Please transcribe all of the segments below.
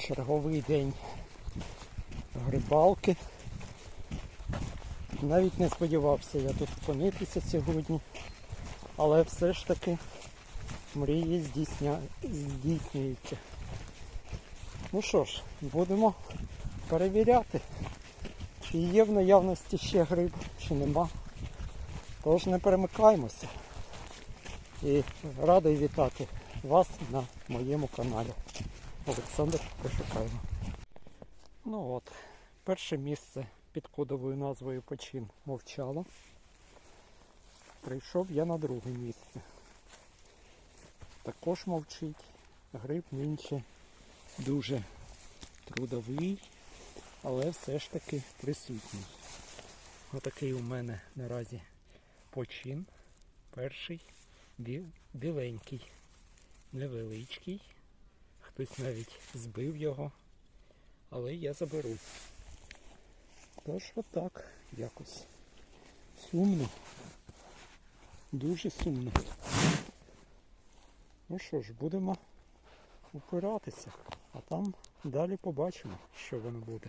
черговий день грибалки. Навіть не сподівався я тут опинитися сьогодні, але все ж таки мрії здійсня... здійснюються. Ну що ж, будемо перевіряти, чи є в наявності ще гриб, чи нема. Тож не перемикаємося. І радий вітати вас на моєму каналі. Олександр Пошукаємо. Ну от, перше місце під кодовою назвою Почин мовчало. Прийшов я на друге місце. Також мовчить. Гриб нинче дуже трудовий, але все ж таки присутній. Отакий у мене наразі почин. Перший біленький, невеличкий. Хтось навіть збив його, але я заберу. Тож отак якось. Сумно. Дуже сумно. Ну що ж, будемо упиратися, а там далі побачимо, що воно буде.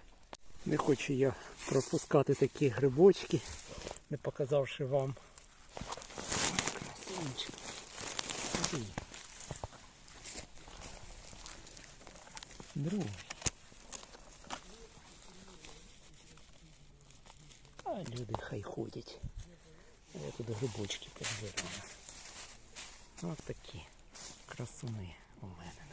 Не хочу я пропускати такі грибочки, не показавши вам. Красунчик. Другий. А люди хай ходять. А я тут грибочки підберу. Ось такі красуни у мене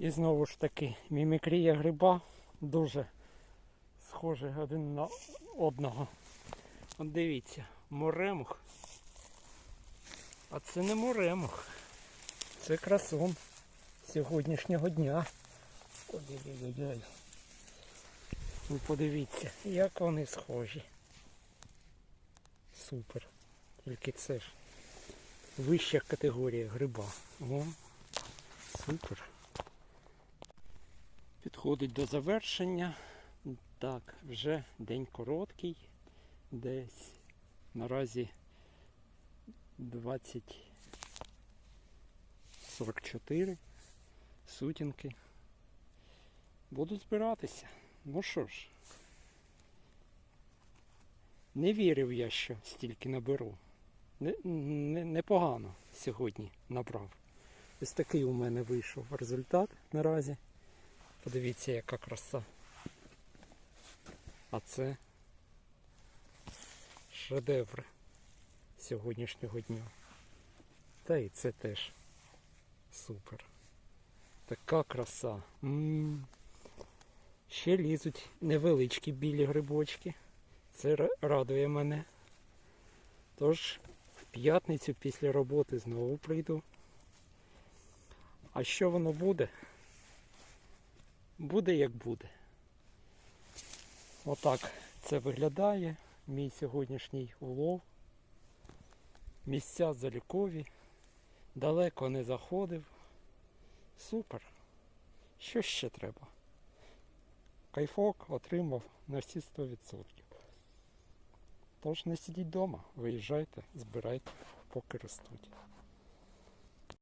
І знову ж таки, мімікрія гриба дуже схожі один на одного. От дивіться, моремух. А це не моремух. Це красун сьогоднішнього дня. Ви подивіться, як вони схожі. Супер. Тільки це ж вища категорія гриба. О, супер. Підходить до завершення. Так, вже день короткий, десь наразі 20.44 сутінки. Буду збиратися. Ну що ж, не вірив я, що стільки наберу. Не- не- Непогано сьогодні набрав. Ось такий у мене вийшов результат наразі. Подивіться, яка краса. А це шедевр сьогоднішнього дня. Та і це теж супер. Така краса. м Ще лізуть невеличкі білі грибочки. Це радує мене. Тож в п'ятницю після роботи знову прийду. А що воно буде? Буде як буде. Отак це виглядає мій сьогоднішній улов. Місця залікові. Далеко не заходив. Супер. Що ще треба? Кайфок отримав на всі 100%. Тож не сидіть вдома, виїжджайте, збирайте, поки ростуть.